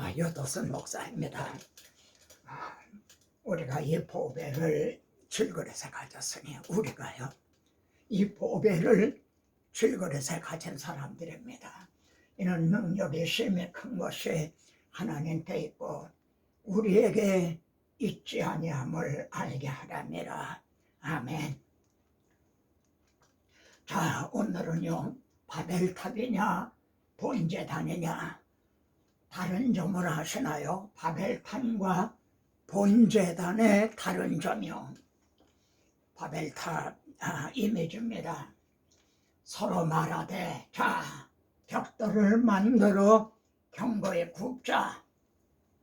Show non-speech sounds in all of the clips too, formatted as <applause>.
아, 여도선 목사입니다. 아, 우리가 이 보배를 질거려서 가졌으니 우리가요 이 보배를 질거려서 가진 사람들입니다. 이는 능력의 심이 큰 것이 하나님께 있고 우리에게 있지 아니함을 알게 하랍니다. 아멘. 자 오늘은요 바벨탑이냐 본제단이냐 다른 점을 아시나요? 바벨탑과 본제단의 다른 점이요. 바벨탑 아, 이미지입니다. 서로 말하되 자 벽돌을 만들어 경고에 굽자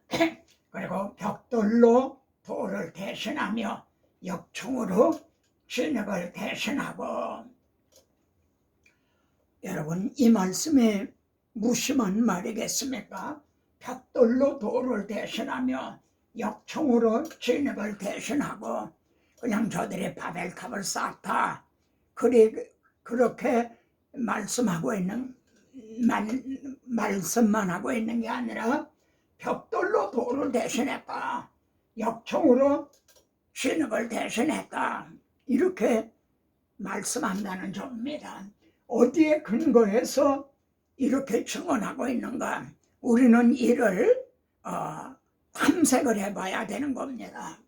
<clears throat> 그리고 벽돌로 돌을 대신하며 역충으로 진흙을 대신하고 여러분 이 말씀에 무심한 말이겠습니까? 벽돌로 돌을 대신하며 역청으로 진흙을 대신하고 그냥 저들이 바벨탑을 쌓다 그리 그렇게 말씀하고 있는 말, 말씀만 하고 있는 게 아니라 벽돌로 돌을 대신했다 역청으로 진흙을 대신했다 이렇게 말씀한다는 점입니다. 어디에 근거해서 이렇게 증언하고 있는가? 우리는 이를 어, 탐색을 해봐야 되는 겁니다.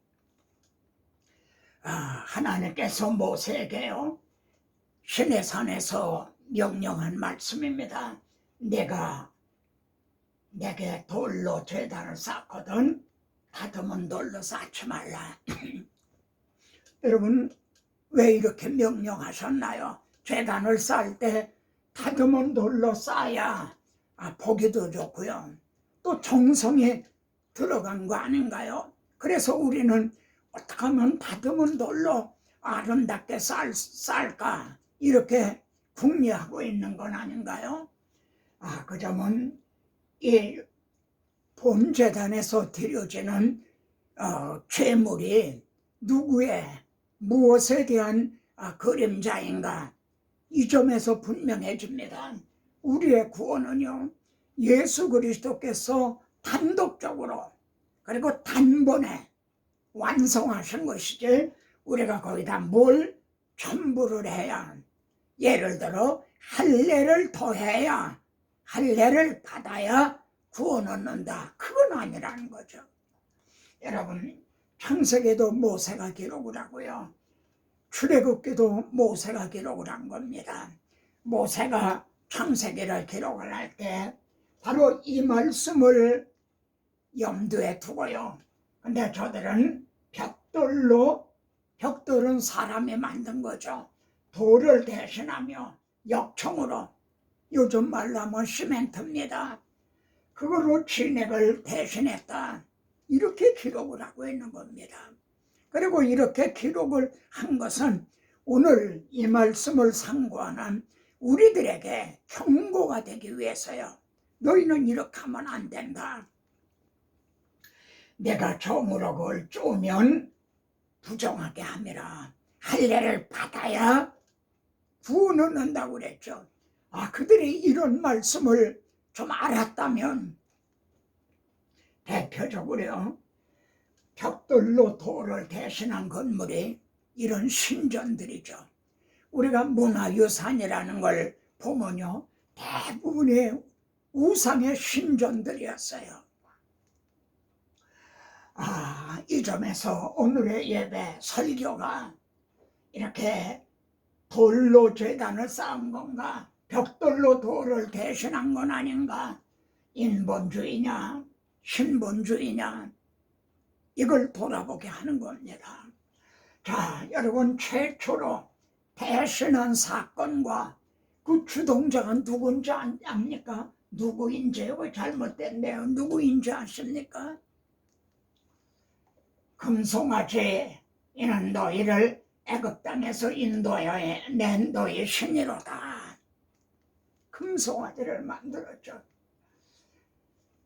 아, 하나님께서 모세에게요 신의 산에서 명령한 말씀입니다. 내가 내게 돌로 재단을 쌓거든 다듬은 돌로 쌓지 말라. <clears throat> 여러분 왜 이렇게 명령하셨나요? 재단을 쌓을 때 다듬은 돌로 쌓아야 아, 보기도 좋고요. 또 정성이 들어간 거 아닌가요? 그래서 우리는 어떻게 하면 다듬은 돌로 아름답게 쌀, 쌀까 이렇게 궁리하고 있는 건 아닌가요? 아, 그 점은 이 본재단에서 드려지는 어, 죄물이 누구의 무엇에 대한 아, 그림자인가 이 점에서 분명해집니다. 우리의 구원은요 예수 그리스도께서 단독적으로 그리고 단번에 완성하신 것이지 우리가 거기다 뭘 첨부를 해야 예를 들어 할례를 더해야 할례를 받아야 구원 얻는다. 그건 아니라는 거죠. 여러분 창세기도 모세가 기록을 하고요 출애굽기도 모세가 기록을 한 겁니다 모세가 창세기를 기록을 할 때 바로 이 말씀을 염두에 두고요. 근데 저들은 벽돌로 벽돌은 사람이 만든 거죠. 돌을 대신하며 역청으로 요즘 말로 하면 시멘트입니다. 그거로 진액을 대신했다. 이렇게 기록을 하고 있는 겁니다. 그리고 이렇게 기록을 한 것은 오늘 이 말씀을 상고하는 우리들에게 경고가 되기 위해서요. 너희는 이렇게 하면 안 된다. 내가 그걸 쪼면 부정하게 함이라. 할례를 받아야 구원을 얻는다고 그랬죠. 아, 그들이 이런 말씀을 좀 알았다면 대표적으로요. 벽돌로 돌을 대신한 건물이 이런 신전들이죠. 우리가 문화유산이라는 걸 보면요. 대부분의 우상의 신전들이었어요. 아, 이 점에서 오늘의 예배 설교가 이렇게 돌로 재단을 쌓은 건가? 벽돌로 돌을 대신한 건 아닌가? 인본주의냐? 신본주의냐? 이걸 돌아보게 하는 겁니다. 자, 여러분 최초로 대신한 사건과 그 주동자가 누군지 안- 압니까? 누구인지 왜 잘못됐네요. 누구인지 아십니까? 금송아지 이는 너희를 애굽 땅에서 인도하여 낸 너희 신이로다. 금송아지를 만들었죠.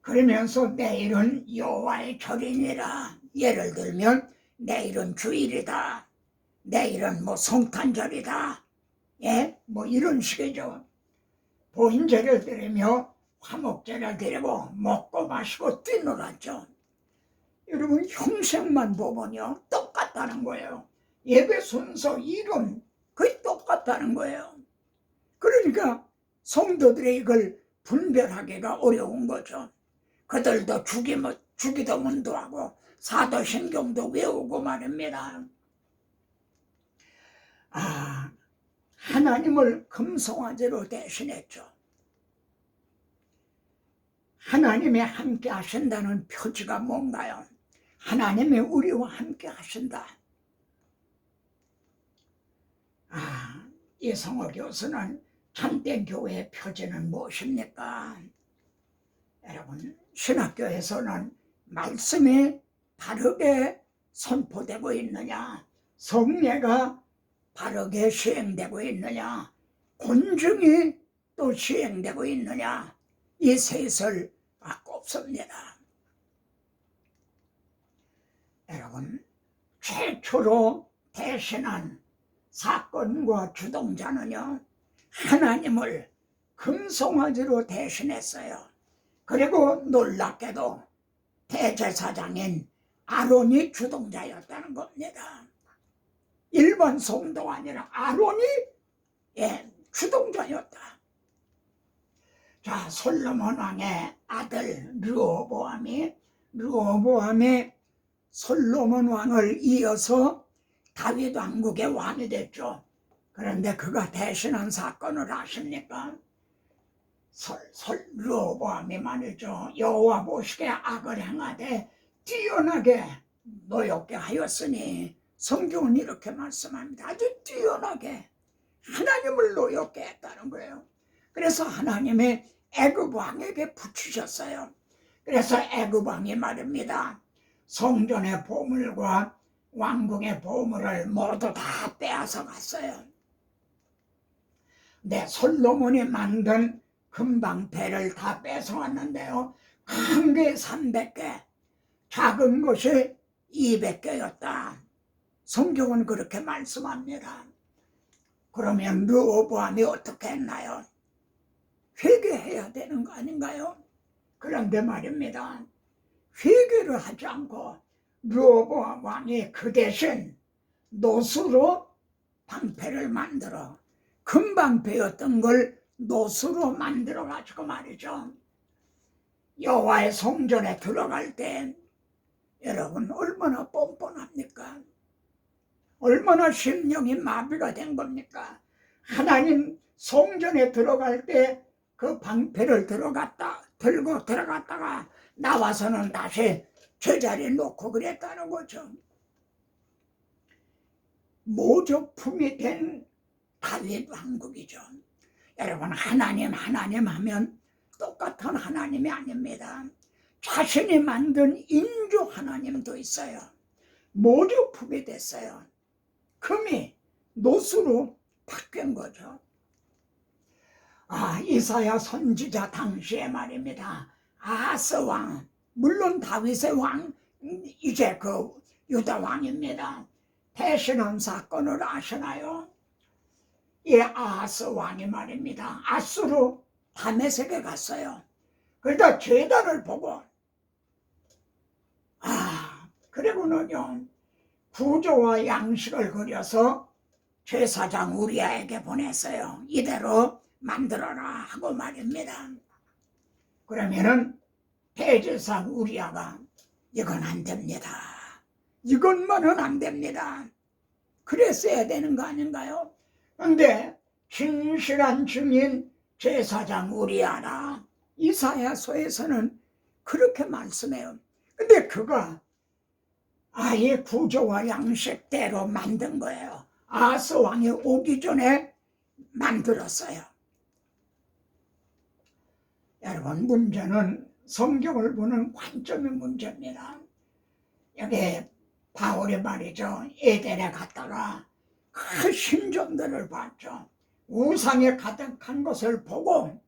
그러면서 내일은 여호와의 절이니라. 예를 들면 내일은 주일이다. 내일은 뭐 성탄절이다. 예? 뭐 이런 식이죠. 보인제를 드리며 화목제를 드리고 먹고 마시고 뛰놀았죠. 여러분 형식만 보면요 똑같다는 거예요. 예배 순서 이름 거의 똑같다는 거예요. 그러니까 성도들이 이걸 분별하기가 어려운 거죠. 그들도 주기도, 주기도문도 하고 사도신경도 외우고 말입니다. 아, 하나님을 금송아지로 대신했죠. 하나님이 함께 하신다는 표지가 뭔가요? 하나님이 우리와 함께 하신다. 아, 이성호 교수는 참된 교회의 표지는 무엇입니까? 여러분, 신학교에서는 말씀이 바르게 선포되고 있느냐, 성례가 바르게 시행되고 있느냐, 곤중이 또 시행되고 있느냐, 이 셋을 아, 꼽습니다. 여러분, 최초로 대신한 사건과 주동자는요, 하나님을 금송아지로 대신했어요. 그리고 놀랍게도 대제사장인 아론이 주동자였다는 겁니다. 일반 성도가 아니라 아론이 예, 주동자였다. 자, 솔로몬 왕의 아들 르호보암이 르호보암이 솔로몬 왕을 이어서 다윗 왕국의 왕이 됐죠. 그런데 그가 대신한 사건을 아십니까? 솔, 솔, 르호보암이 말이죠. 여호와 보시기에 악을 행하되 뛰어나게 노엽게 하였으니 성경은 이렇게 말씀합니다. 아주 뛰어나게 하나님을 노엽게 했다는 거예요. 그래서 하나님이 애굽 왕에게 붙이셨어요. 그래서 애굽 왕이 말입니다. 성전의 보물과 왕궁의 보물을 모두 다 빼앗아 갔어요. 네, 솔로몬이 만든 금방패를 다 뺏어왔는데요. 큰게 300개, 작은 것이 200개였다. 성경은 그렇게 말씀합니다. 그러면 르호보암이 어떻게 했나요? 회개해야 되는 거 아닌가요? 그런데 말입니다. 회개를 하지 않고 르호보암 왕이 그 대신 노수로 방패를 만들어 금방패였던 걸 노수로 만들어 가지고 말이죠. 여호와의 성전에 들어갈 때 여러분 얼마나 뻔뻔합니까? 얼마나 심령이 마비가 된 겁니까? 하나님 성전에 들어갈 때 그 방패를 들어갔다 들고 들어갔다가 나와서는 다시 제자리에 놓고 그랬다는 거죠. 모조품이 된 다윗 왕국이죠. 여러분 하나님 하나님 하면 똑같은 하나님이 아닙니다. 자신이 만든 인조 하나님도 있어요. 모조품이 됐어요. 금이 노수로 바뀐 거죠. 아, 이사야 선지자 당시에 말입니다. 아하스 왕, 물론 다윗의 왕, 이제 그 유다 왕입니다. 대신한 사건을 아시나요? 이 아하스 왕이 말입니다. 아수로 다메섹에 갔어요. 그러다 제단을 보고 아 그리고는요 구조와 양식을 그려서 제사장 우리아에게 보냈어요. 이대로 만들어라 하고 말입니다. 그러면은 대제사 우리아가 이건 안 됩니다. 이것만은 안 됩니다. 그랬어야 되는 거 아닌가요? 근데 진실한 증인 제사장 우리아라 이사야서에서는 그렇게 말씀해요. 근데 그가 아예 구조와 양식대로 만든 거예요. 아스 왕이 오기 전에 만들었어요. 여러분 문제는 성경을 보는 관점의 문제입니다. 여기 바울이 말이죠. 에덴에 갔다가 그 신전들을 봤죠. 우상에 가득한 것을 보고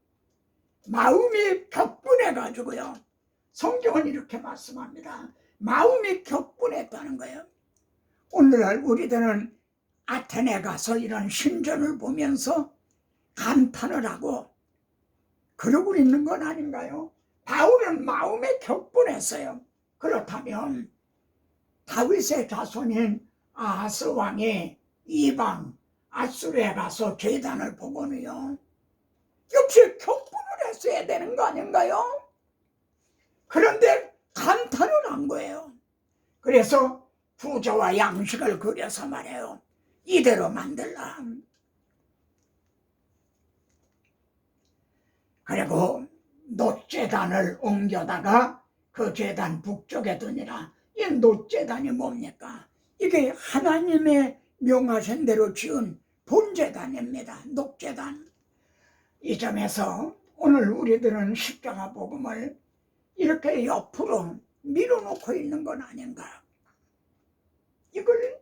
마음이 격분해 가지고요. 성경은 이렇게 말씀합니다. 마음이 격분했다는 거예요. 오늘날 우리들은 아테네 가서 이런 신전을 보면서 감탄을 하고 그러고 있는 건 아닌가요? 바울은 마음에 격분했어요. 그렇다면 다윗의 자손인 아하스 왕이 이방 아수르에 가서 재단을 보고는요. 역시 격분을 했어야 되는 거 아닌가요? 그런데 감탄을 한 거예요. 그래서 부조와 양식을 그려서 말해요. 이대로 만들라. 그리고 노재단을 옮겨다가 그 재단 북쪽에 두니라. 이 노재단이 뭡니까? 이게 하나님의 명하신 대로 지은 본재단입니다. 녹재단. 이 점에서 오늘 우리들은 십자가 복음을 이렇게 옆으로 밀어놓고 있는 건 아닌가. 이걸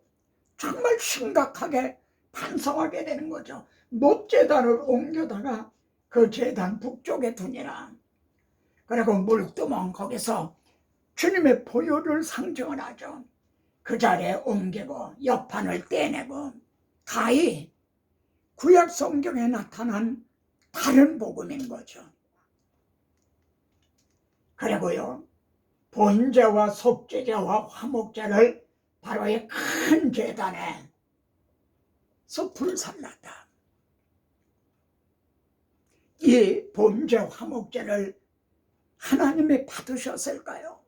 정말 심각하게 반성하게 되는 거죠. 노재단을 옮겨다가 그 재단 북쪽에 두니라. 그리고 물두멍 거기서 주님의 보혈을 상징을 하죠. 그 자리에 옮기고 옆판을 떼내고 가히 구약 성경에 나타난 다른 복음인 거죠. 그리고요 본제와 속죄제와 화목제를 바로 이 큰 재단에 숲을 살랐다. 이 본제 화목제를 하나님이 받으셨을까요?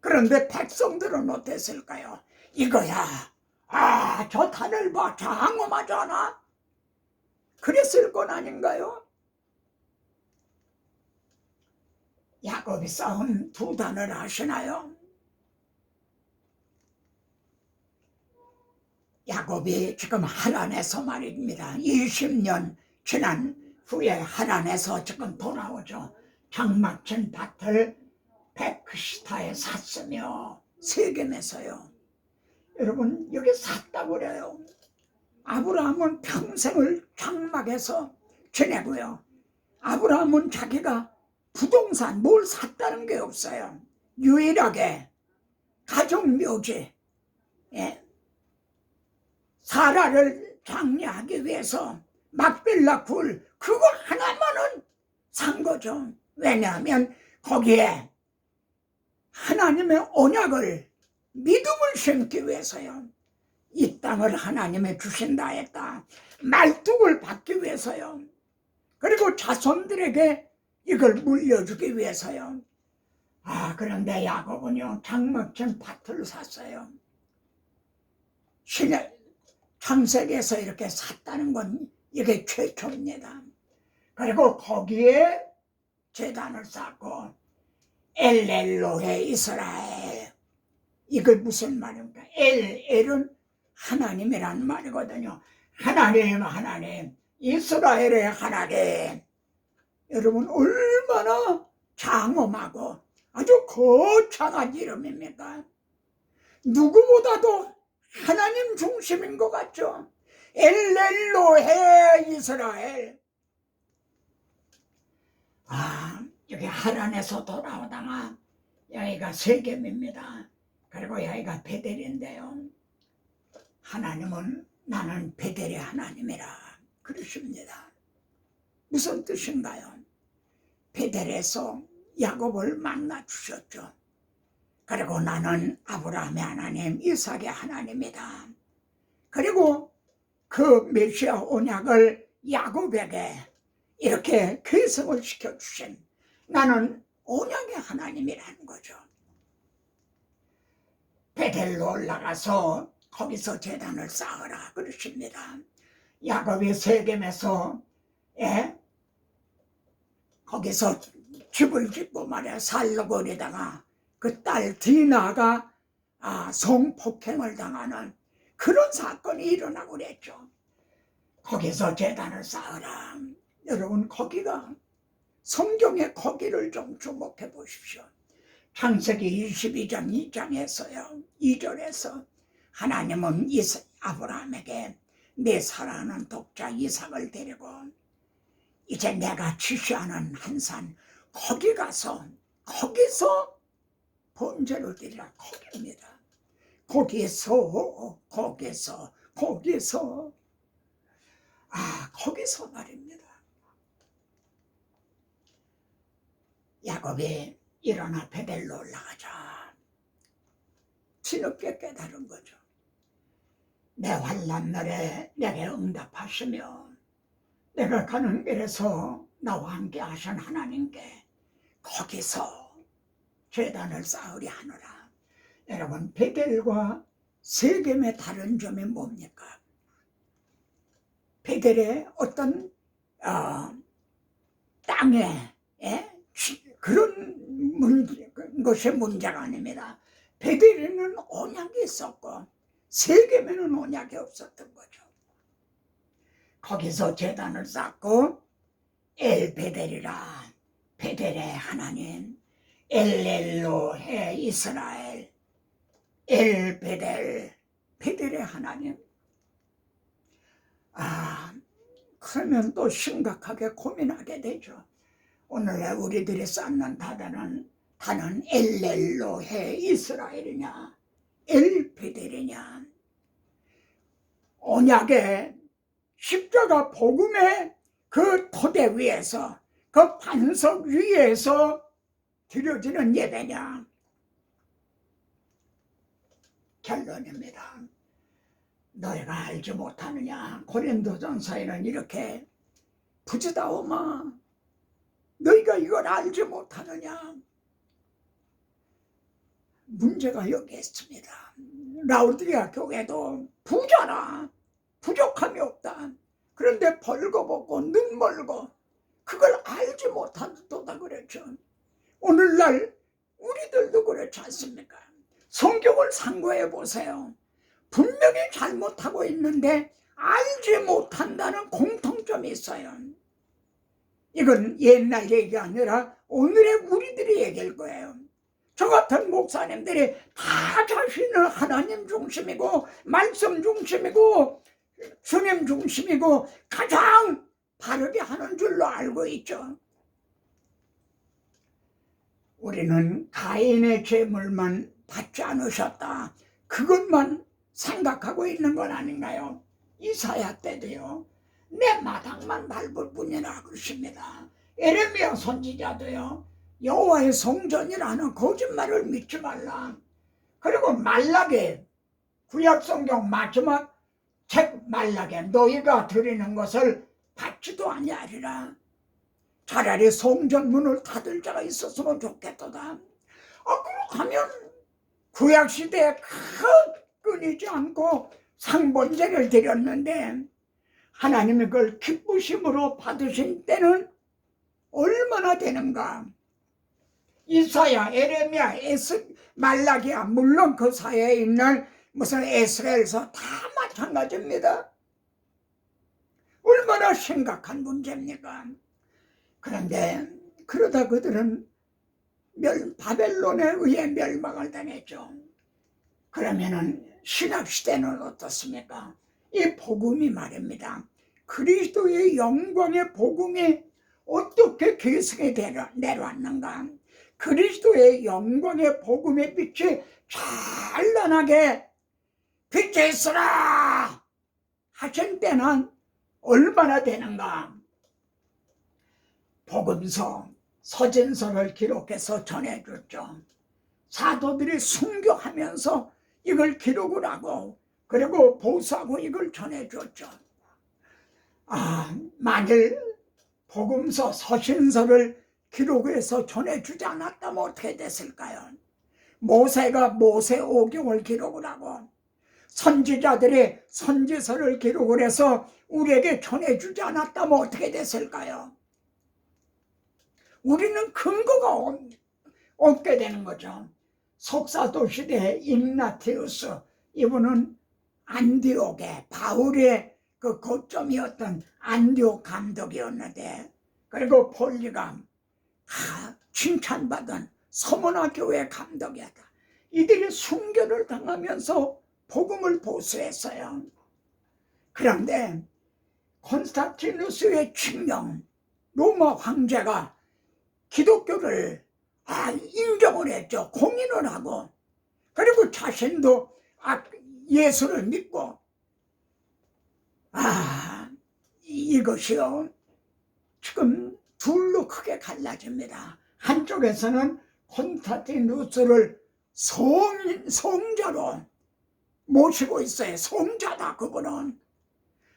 그런데 백성들은 어땠을까요? 이거야. 아, 저 단을 봐. 장엄하잖아. 그랬을 건 아닌가요? 야곱이 쌓은 두 단을 아시나요? 야곱이 지금 하란에서 말입니다. 20년 지난 후에 하란에서 지금 돌아오죠. 장막천 밭을 베크시타에 샀으며 세겜에서요. 여러분 여기 샀다 그래요. 아브라함은 평생을 장막에서 지내고요. 아브라함은 자기가 부동산 뭘 샀다는 게 없어요. 유일하게 가족 묘지, 예. 사라를 장려하기 위해서 막빌라 굴 그거 하나만은 산 거죠. 왜냐하면 거기에 하나님의 언약을 믿음을 심기 위해서요. 이 땅을 하나님의 주신다 했다. 말뚝을 받기 위해서요. 그리고 자손들에게 이걸 물려주기 위해서요. 아, 그런데 야곱은요, 장막천 밭을 샀어요. 신의 창세기에서 이렇게 샀다는 건 이게 최초입니다. 그리고 거기에 재단을 쌓고 엘렐로해 이스라엘 이걸 무슨 말입니까? 엘, 엘은 하나님이라는 말이거든요. 하나님, 하나님, 이스라엘의 하나님. 여러분 얼마나 장엄하고 아주 거창한 이름입니까? 누구보다도 하나님 중심인 것 같죠? 엘렐로해 이스라엘. 아, 여기 하란에서 돌아오다가 여기가 세겜입니다. 그리고 여기가 베델인데요. 하나님은 나는 베델의 하나님이라 그러십니다. 무슨 뜻인가요? 베델에서 야곱을 만나 주셨죠. 그리고 나는 아브라함의 하나님, 이삭의 하나님이다. 그리고 그 메시아 언약을 야곱에게 이렇게 계승을 시켜 주신 나는 언약의 하나님이라는 거죠. 베델로 올라가서 거기서 재단을 쌓으라 그러십니다. 야곱이 세겜에서 예? 거기서 집을 짓고 말이야 살러거리다가 그 딸 디나가 아, 성폭행을 당하는 그런 사건이 일어나고 그랬죠. 거기서 재단을 쌓으라. 여러분 거기가 성경의 거기를 좀 주목해 보십시오. 창세기 22장 2장에서요. 2절에서 하나님은 이사, 아브라함에게 내 사랑하는 독자 이삭을 데리고 이제 내가 지시하는 한 산 거기 가서 거기서 번제를 드리라 거기입니다. 거기서 거기서 거기서 아 거기서 말입니다. 야곱이 일어나 베델로 올라가자. 뒤늦게 깨달은 거죠. 내 환란 날에 내게 응답하시며 내가 가는 길에서 나와 함께 하신 하나님께 거기서 재단을 쌓으리 하노라. 여러분 베델과 세겜의 다른 점이 뭡니까? 베델의 어떤 어, 땅에 예? 그런 문제, 것의 문제가 아닙니다. 베델에는 언약이 있었고 세겜에는 언약이 없었던 거죠. 거기서 재단을 쌓고 엘 베델이라 베델의 하나님 엘렐로 해 이스라엘 엘 베델 베델의 하나님 아 그러면 또 심각하게 고민하게 되죠. 오늘날 우리들이 쌓는 단어는 단은 엘렐로 해 이스라엘이냐 엘 베델이냐 언약의 십자가 복음의 그 토대 위에서 그 반석 위에서 드려지는 예배냐 결론입니다. 너희가 알지 못하느냐 고린도전서에는 이렇게 부지다오마 너희가 이걸 알지 못하느냐 문제가 여기 있습니다. 라우디아 교회도 부자라 부족함이 없다. 그런데 벌거벗고 눈 멀고 그걸 알지 못한도다 그랬죠. 오늘날 우리들도 그렇지 않습니까? 성경을 상고해 보세요. 분명히 잘못하고 있는데 알지 못한다는 공통점이 있어요. 이건 옛날 얘기가 아니라 오늘의 우리들의 얘기일 거예요. 저 같은 목사님들이 다 자신을 하나님 중심이고 말씀 중심이고 주님 중심이고 가장 바르게 하는 줄로 알고 있죠. 우리는 가인의 죄물만 받지 않으셨다. 그것만 생각하고 있는 건 아닌가요? 이사야 때도요. 내 마당만 밟을 뿐이라 그러십니다. 에레미야 선지자도요. 여호와의 성전이라는 거짓말을 믿지 말라. 그리고 말라게 구약 성경 마지막 책 말라게 너희가 드리는 것을 받지도 아니하리라. 차라리 성전 문을 닫을 자가 있었으면 좋겠도다. 아, 그렇다면 구약 시대에 끊이지 않고 상번제를 드렸는데 하나님이 그걸 기쁘심으로 받으신 때는 얼마나 되는가? 이사야, 에레미야, 에스, 말라기야 물론 그 사이에 있는 무슨 에스라엘서 다 마찬가지입니다. 얼마나 심각한 문제입니까? 그런데 그러다 그들은 멸, 바벨론에 의해 멸망을 당했죠. 그러면은 신학 시대는 어떻습니까? 이 복음이 말입니다. 그리스도의 영광의 복음이 어떻게 계승에 내려왔는가? 그리스도의 영광의 복음의 빛이 찬란하게 빛에 있어라 하신 때는 얼마나 되는가? 복음서, 서진서를 기록해서 전해줬죠. 사도들이 순교하면서 이걸 기록을 하고 그리고 보수하고 이걸 전해줬죠. 아, 만일 복음서, 서신서를 기록해서 전해주지 않았다면 어떻게 됐을까요? 모세가 모세 오경을 기록을 하고 선지자들이 선지서를 기록을 해서 우리에게 전해주지 않았다면 어떻게 됐을까요? 우리는 근거가 없, 없게 되는 거죠. 속사도 시대의 임나티우스 이분은 안디옥의 바울의 그 고점이었던 안디옥 감독이었는데 그리고 폴리감 아, 칭찬받은 서문화 교회 감독이었다. 이들이 순교를 당하면서 복음을 보수했어요. 그런데 콘스탄티누스의 칙령 로마 황제가 기독교를 아, 인정을 했죠. 공인을 하고 그리고 자신도 아, 예수를 믿고 아 이것이요 지금 둘로 크게 갈라집니다. 한쪽에서는 콘스탄티누스를 성, 성자로 모시고 있어요. 성자다 그분은.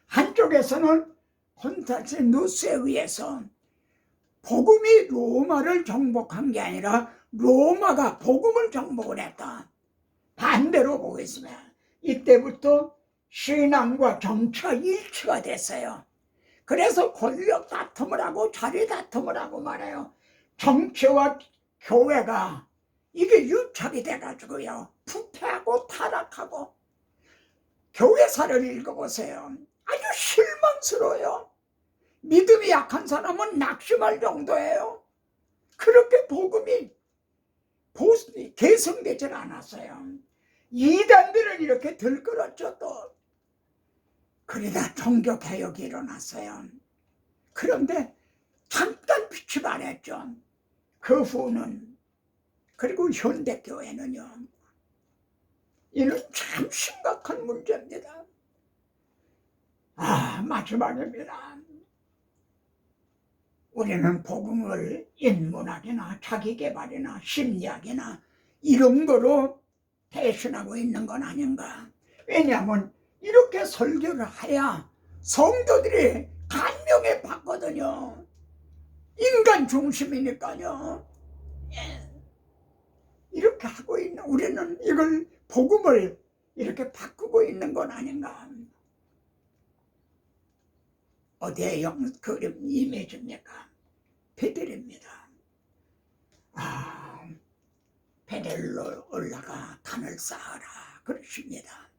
한쪽에서는 콘스탄티누스에 의해서 복음이 로마를 정복한 게 아니라 로마가 복음을 정복을 했다. 반대로 있으면 이때부터 신앙과 정치가 일치가 됐어요. 그래서 권력 다툼을 하고 자리 다툼을 하고 말해요. 정치와 교회가 이게 유착이 돼가지고요. 부패하고 타락하고 교회사를 읽어보세요. 아주 실망스러워요. 믿음이 약한 사람은 낙심할 정도예요. 그렇게 복음이 보- 개성되질 않았어요. 이단들은 이렇게 들끓었죠 또. 그러다 종교개혁이 일어났어요. 그런데 잠깐 빛이 발했죠. 그 후는 그리고 현대교회는요. 이는 참 심각한 문제입니다. 아 마지막입니다. 우리는 복음을 인문학이나 자기개발이나 심리학이나 이런 거로 대신하고 있는 건 아닌가. 왜냐하면 이렇게 설교를 해야 성도들이 감명에 받거든요. 인간 중심이니까요. 예. 이렇게 하고 있는 우리는 이걸 복음을 이렇게 바꾸고 있는 건 아닌가. 어디에 영 그림 이미지입니까? 베델입니다. 아, 베델로 올라가 단을 쌓아라 그러십니다.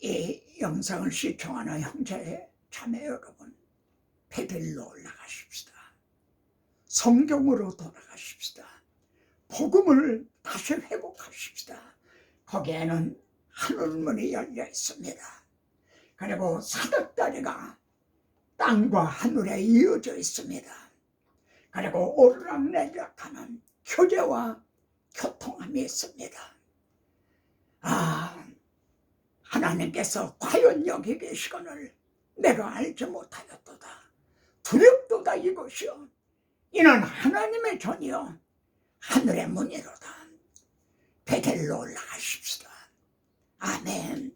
이 영상을 시청하는 형제 자매 여러분, 베델로 올라가십시다. 성경으로 돌아가십시다. 복음을 다시 회복하십시다. 거기에는 하늘문이 열려 있습니다. 그리고 사닥다리가 땅과 하늘에 이어져 있습니다. 그리고 오르락내리락하는 교제와 교통함이 있습니다. 아, 하나님께서 과연 여기 계시거늘 내가 알지 못하였도다. 두렵도다 이것이요. 이는 하나님의 전이요. 하늘의 문이로다. 베델로 올라가십시다. 아멘.